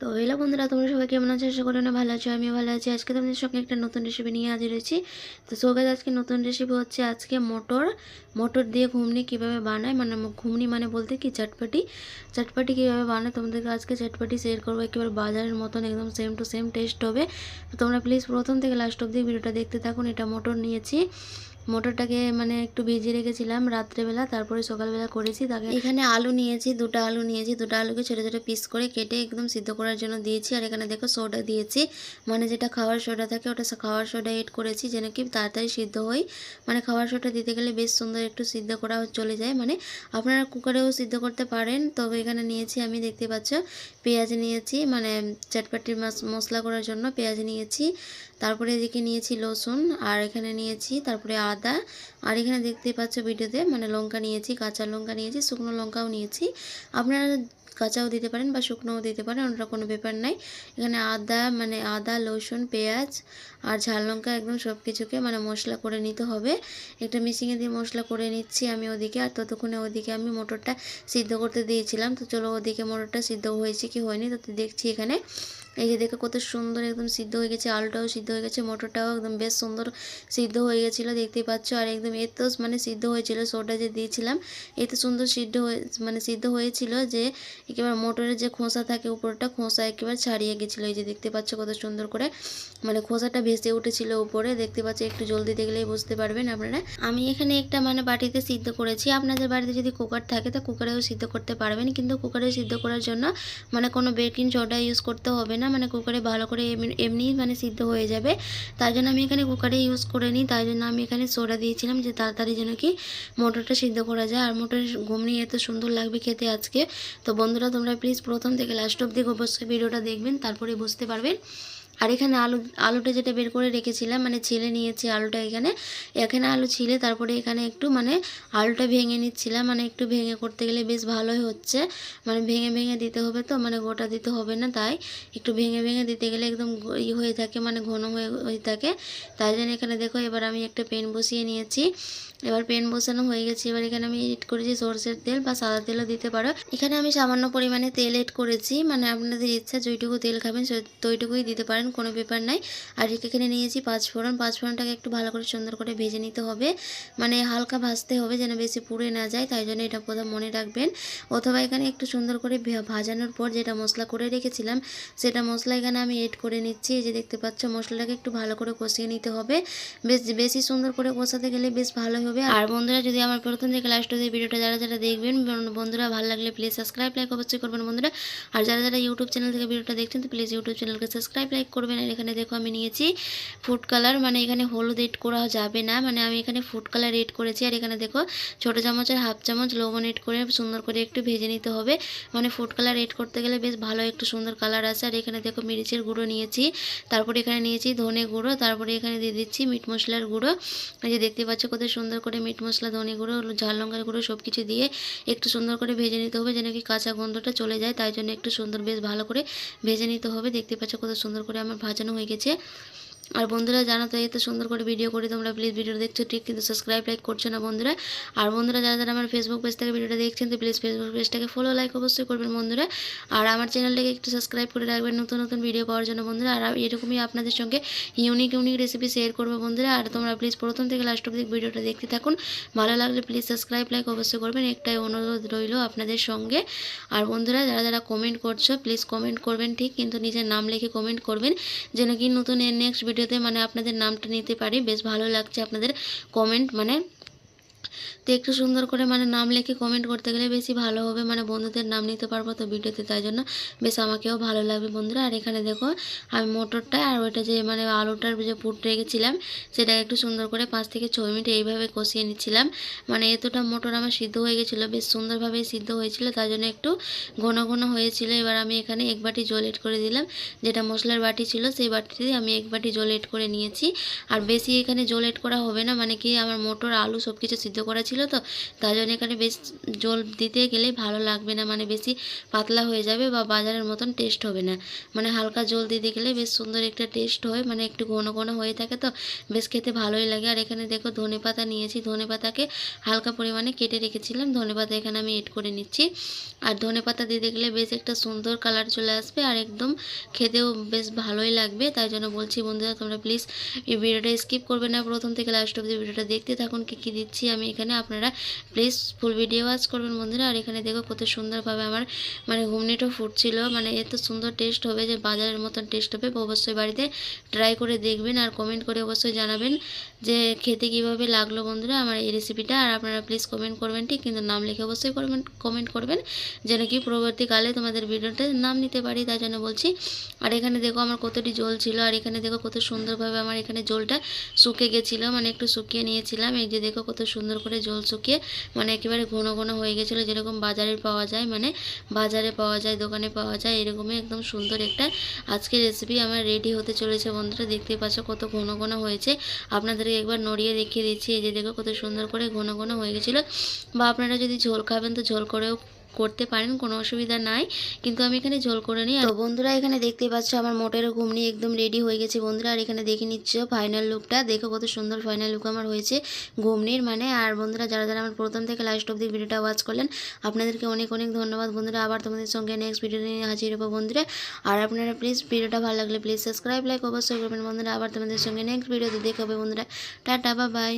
তো হ্যালো বন্ধুরা, তোমরা সবাই কেমন আছো? আশা করি না ভালো আছো, আমিও ভালো আছি। আজকে তোমাদের সঙ্গে একটা নতুন রেসিপি নিয়ে হাজির হয়েছি। তো সোগাজ আজকে নতুন রেসিপি হচ্ছে আজকে মটর। মটর দিয়ে ঘুমনি কীভাবে বানায়? মানে ঘুমনি মানে বলতে কি? চটপাটি। চটপটি কীভাবে বানায়? তোমাদেরকে আজকে চটপটি শেয়ার করব। একেবারে বাজারের মতন, একদম সেম টু সেম টেস্ট হবে। তো তোমরা প্লিজ প্রথম থেকে লাস্ট অব্দি ভিডিওটা দেখতে থাকুন। এটা মটর নিয়েছি। মটরটাকে মানে একটু ভিজিয়ে রেখেছিলাম রাত্রেবেলা, তারপরে সকালবেলা করেছি। তাকে এখানে আলু নিয়েছি, দুটো আলু নিয়েছি, দুটো আলুকে ছোটো ছোটো পিস করে কেটে একদম সিদ্ধ করার জন্য দিয়েছি। আর এখানে দেখো সোডা দিয়েছি মানে যেটা খাওয়ার সোডা থাকে ওটা খাওয়ার সোডা এড করেছি যেন কি তাড়াতাড়ি সিদ্ধ হয় মানে খাওয়ার সোডা দিতে গেলে বেশ সুন্দর একটু সিদ্ধ করা চলে যায়। মানে আপনারা কুকারেও সিদ্ধ করতে পারেন, তবে এখানে নিয়েছি আমি দেখতে পাচ্ছ পেঁয়াজ নিয়েছি মানে চটপটির মশলা করার জন্য পেঁয়াজ নিয়েছি। তারপরে এদিকে নিয়েছি লসুন, আর এখানে নিয়েছি তারপরে আদা। আর এখানে দেখতে পাচ্ছ ভিডিওতে মানে লঙ্কা নিয়েছি, কাঁচা লঙ্কা নিয়েছি, শুকনো লঙ্কাও নিয়েছি। আপনারা কাঁচাও দিতে পারেন বা শুকনোও দিতে পারেন ওটা কোনো ব্যাপার নাই। এখানে আদা মানে আদা, রসুন, পেঁয়াজ আর ঝাল লঙ্কা একদম সব কিছুকে মানে মশলা করে নিতে হবে। একটা মিশিংয়ে দিয়ে মশলা করে নিচ্ছি আমি ওদিকে, আর ততক্ষণে ওদিকে আমি মোটরটা সিদ্ধ করতে দিয়েছিলাম। তো চলো ওদিকে মোটরটা সিদ্ধ হয়েছে কি হয়নি তো দেখছি এখানে। এই যে দেখো কত সুন্দর একদম সিদ্ধ হয়ে গেছে, আলুটাও সিদ্ধ হয়ে গেছে, মটরটাও একদম বেশ সুন্দর সিদ্ধ হয়ে গেছিল দেখতেই পাচ্ছ। আর একদম এত মানে সিদ্ধ হয়েছিল, সোটা যে দিয়েছিলাম এত সুন্দর সিদ্ধ হয়ে মানে সিদ্ধ হয়েছিল যে একেবারে মোটরের যে খোসা থাকে উপরটা, খোসা একেবারে ছাড়িয়ে গেছিল। এই যে দেখতে পাচ্ছ কত সুন্দর করে মানে খোসাটা ভেসে উঠেছিল উপরে, দেখতে পাচ্ছ একটু জলদি দেখলেই বুঝতে পারবেন আপনারা। আমি এখানে একটা মানে বাটিতে সিদ্ধ করেছি, আপনাদের বাড়িতে যদি কুকার থাকে তো কুকারেও সিদ্ধ করতে পারবেন, কিন্তু কুকারে সিদ্ধ করার জন্য মানে কোনো বেকিং সোডা ইউজ করতে হবে না। মানে কুকারে ভালো করে এমনি মানে সিদ্ধ হয়ে যাবে। তার জন্য আমি এখানে কুকারে ইউজ করে নিই। তাই জন্য আমি এখানে সোডা দিয়েছিলাম যে তাড়াতাড়ি যেন কি মোটরটা সিদ্ধ করা যায়। আর মোটরের ঘুমনি এত সুন্দর লাগবে খেতে আজকে। তো বন্ধুরা, তোমরা প্লিজ প্রথম থেকে লাস্ট অব্দি অবশ্যই ভিডিওটা দেখবেন, তারপরে বুঝতে পারবেন। আর এখানে আলু, আলুটা যেটা বের করে রেখেছিলাম মানে ছিলে নিয়েছি আলুটা এখানে। এখানে আলু ছিলে, তারপরে এখানে একটু মানে আলুটা ভেঙে নিচ্ছিলাম। মানে একটু ভেঙে করতে গেলে বেশ ভালোই হচ্ছে। মানে ভেঙে ভেঙে দিতে হবে তো মানে গোটা দিতে হবে না তাই। একটু ভেঙে ভেঙে দিতে গেলে একদম ই হয়ে থাকে মানে ঘন হয়ে হয়ে থাকে। তাই জন্য এখানে দেখো, এবার আমি একটা পেন বসিয়ে নিয়েছি। এবার পেন বসানো হয়ে গেছে। এবার এখানে আমি এড করেছি সরষের তেল বা সাদা তেলও দিতে পারো। এখানে আমি সামান্য পরিমাণে তেল এড করেছি। মানে আপনাদের ইচ্ছা যেইটুকু তেল খাবেন সেইটুকুই দিতে পারেন। কোনো ব্যাপার নাই। আর এখানে নিয়েছি পাঁচফোড়ন পাঁচফোড়নটাকে একটু ভালো করে সুন্দর করে ভেজে নিতে হবে। মানে হালকা ভাজতে হবে যেন বেশি পুড়ে না যায়, তাই জন্য এটা প্রথম মনে রাখবেন। অথবা এখানে একটু সুন্দর করে ভাজানোর পর যেটা মশলা করে রেখেছিলাম, সেটা মশলা এখানে আমি এড করে নিচ্ছি। এই যে দেখতে পাচ্ছ, মশলাটাকে একটু ভালো করে কষিয়ে নিতে হবে। বেশ, বেশি সুন্দর করে কষাতে গেলে বেশ ভালো হবে। আর বন্ধুরা, যদি আমার প্রথম থেকে লাস্ট অব্দি ভিডিওটা যারা যারা দেখবেন বন্ধুরা ভালো লাগলে প্লিজ সাবস্ক্রাইব লাইক অবশ্যই করবেন বন্ধুরা। আর যারা যারা ইউটিউব চ্যানেল থেকে ভিডিওটা দেখছেন, তো প্লিজ ইউটিউব চ্যানেলকে সাবস্ক্রাইব লাইক করবেন আর এখানে দেখো আমি নিয়েছি ফুড কালার মানে এখানে হলুদ এড করা যাবে না। মানে আমি এখানে ফুড কালার এড করেছি। আর এখানে দেখো ছোটো চামচের হাফ চামচ লবণ এড করে সুন্দর করে একটু ভেজে নিতে হবে। মানে ফুড কালার এড করতে গেলে বেশ ভালো একটু সুন্দর কালার আছে আর এখানে দেখো মিরিচের গুঁড়ো নিয়েছি। তারপরে এখানে নিয়েছি ধনে গুঁড়ো। তারপরে এখানে দিয়ে দিচ্ছি মিট মশলার গুঁড়ো। এই যে দেখতে পাচ্ছ কত সুন্দর করে মিট মশলা, ধনে গুঁড়ো, ঝাল লঙ্কার গুঁড়ো সব কিছু দিয়ে একটু সুন্দর করে ভেজে নিতে হবে যেন কি কাঁচা গন্ধটা চলে যায়। তাই জন্য একটু সুন্দর বেশ ভালো করে ভেজে নিতে হবে। দেখতে পাচ্ছ কত সুন্দর করে আমার ভাজানো হয়ে গেছে। আর বন্ধুরা জানো তো এত সুন্দর করে ভিডিও করি, তোমরা প্লিজ ভিডিও দেখছ, ঠিক কিন্তু সাবস্ক্রাইব লাইক করছ না বন্ধুরা? আর বন্ধুরা, যারা যারা আমার ফেসবুক পেজ থেকে ভিডিওটা দেখছেন, তো প্লিজ ফেসবুক পেজটাকে ফলো লাইক অবশ্যই করবেন বন্ধুরা। আর আমার চ্যানেলটাকে একটু সাবস্ক্রাইব করে রাখবেন নতুন নতুন ভিডিও পাওয়ার জন্য বন্ধুরা। আর এরকমই আপনাদের সঙ্গে ইউনিক ইউনিক রেসিপি শেয়ার করব বন্ধুরা। আর তোমরা প্লিজ প্রথম থেকে লাস্ট অব্দি ভিডিওটা দেখতে থাকুন। ভালো লাগলে প্লিজ সাবস্ক্রাইব লাইক অবশ্যই করবেন। একটাই অনুরোধ রইল আপনাদের সঙ্গে। আর বন্ধুরা, যারা যারা কমেন্ট করছ প্লিজ কমেন্ট করবেন, ঠিক কিন্তু নিজের নাম লিখে কমেন্ট করবেন, যেন কি নতুন নেক্সট ভিডিওতে মানে আপনাদের নামটা নিতে পারি। বেশ ভালো লাগছে আপনাদের কমেন্ট মানে তো একটু সুন্দর করে মানে নাম লিখে কমেন্ট করতে গেলে বেশি ভালো হবে। মানে বন্ধুদের নাম নিতে পারব তো ভিডিওতে, তাই জন্য বেশ আমাকেও ভালো লাগবে বন্ধুরা। আর এখানে দেখো, আমি মোটরটা আর ওইটা যে মানে আলুটার যে পুট রেখেছিলাম, সেটা একটু সুন্দর করে পাঁচ থেকে ছয় মিনিট এইভাবে কষিয়ে নিচ্ছিলাম। মানে এতটা মোটর আমার সিদ্ধ হয়ে গেছিল, বেশ সুন্দরভাবে সিদ্ধ হয়েছিল, তাই জন্য একটু ঘন ঘন হয়েছিল। এবার আমি এখানে এক বাটি জল এড করে দিলাম, যেটা মশলার বাটি ছিল, সেই বাটিতে আমি এক বাটি জল এড করে নিয়েছি। আর বেশি এখানে জল এড করা হবে না মানে কি আমার মোটর, আলু সব কিছু সিদ্ধ করা ছিল তো তাই জন্য এখানে বেশ জল দিতে গেলে ভালো লাগবে না মানে বেশি পাতলা হয়ে যাবে বা বাজারের মতন টেস্ট হবে না। মানে হালকা জল দিতে গেলে বেশ সুন্দর একটা টেস্ট হয় মানে একটু ঘন ঘন হয়ে থাকে তো, বেশ খেতে ভালোই লাগে। আর এখানে দেখো ধনে পাতা নিয়েছি, ধনে পাতাকে হালকা পরিমাণে কেটে রেখেছিলাম, ধনে পাতা এখানে আমি এড করে নিচ্ছি। আর ধনে পাতা দিতে গেলে বেশ একটা সুন্দর কালার চলে আসবে আর একদম খেতেও বেশ ভালোই লাগবে, তাই জন্য বলছি বন্ধুরা তোমরা প্লিজ এই ভিডিওটা স্কিপ করবে না। প্রথম থেকে লাস্ট অব্দি ভিডিওটা দেখতে থাকুন, কী কী দিচ্ছি আমি এখানে আপনারা প্লিজ ফুল ভিডিও ওয়াচ করবেন বন্ধুরা। আর এখানে দেখো কত সুন্দরভাবে আমার মানে ঘুমনিটা ফুটছিল। মানে এত সুন্দর টেস্ট হবে যে বাজারের মতন টেস্ট হবে। অবশ্যই বাড়িতে ট্রাই করে দেখবেন আর কমেন্ট করে অবশ্যই জানাবেন যে খেতে কীভাবে লাগল বন্ধুরা আমার এই রেসিপিটা আর আপনারা প্লিজ কমেন্ট করবেন ঠিক? কিন্তু নাম লিখে অবশ্যই কমেন্ট করবেন যেন কি পরবর্তীকালে তোমাদের ভিডিওতে নাম নিতে পারি তাই জন্য বলছি। আর এখানে দেখো আমার কতটি জল ছিল। আর এখানে দেখো কত সুন্দরভাবে আমার এখানে জলটা শুকে গেছিল। মানে একটু শুকিয়ে নিয়েছিলাম। এই যে দেখো কত সুন্দর করে জল শুকিয়ে মানে একেবারে ঘন ঘন হয়ে গেছিল, যেরকম বাজারে পাওয়া যায় মানে বাজারে পাওয়া যায়, দোকানে পাওয়া যায়, এরকমই একদম সুন্দর একটা আজকে রেসিপি আমার রেডি হতে চলেছে বন্ধুরা। দেখতে পাচ্ছ কত ঘন ঘন হয়েছে। আপনাদেরকে একবার নড়িয়ে দেখিয়ে দিচ্ছি, এই যে দেখো কত সুন্দর করে ঘন ঘন হয়ে গেছিল। বা আপনারা যদি ঝোল খাবেন তো ঝোল করেও করতে পারেন, কোনো অসুবিধা নাই। কিন্তু আমি এখানে ঝোল করে নিই তো বন্ধুরা, এখানে দেখতে পাচ্ছ আমার মোটের ঘুমনি একদম রেডি হয়ে গেছে বন্ধুরা। আর এখানে দেখে নিচ্ছ ফাইনাল লুকটা দেখো কত সুন্দর ফাইনাল লুক আমার হয়েছে ঘুমনির মানে। আর বন্ধুরা, যারা যারা আমার প্রথম থেকে লাস্ট অব্দি ভিডিওটা ওয়াচ করলেন, আপনাদেরকে অনেক অনেক ধন্যবাদ। বন্ধুরা, আবার তোমাদের সঙ্গে নেক্সট ভিডিও নিয়ে হাজির হব বন্ধুরা। আর আপনারা প্লিজ ভিডিওটা ভালো লাগলে প্লিজ সাবস্ক্রাইব লাইক অবশ্যই করবেন বন্ধুরা। আবার তোমাদের সঙ্গে নেক্সট ভিডিওতে দেখা হবে বন্ধুরা। টাটা বা বাই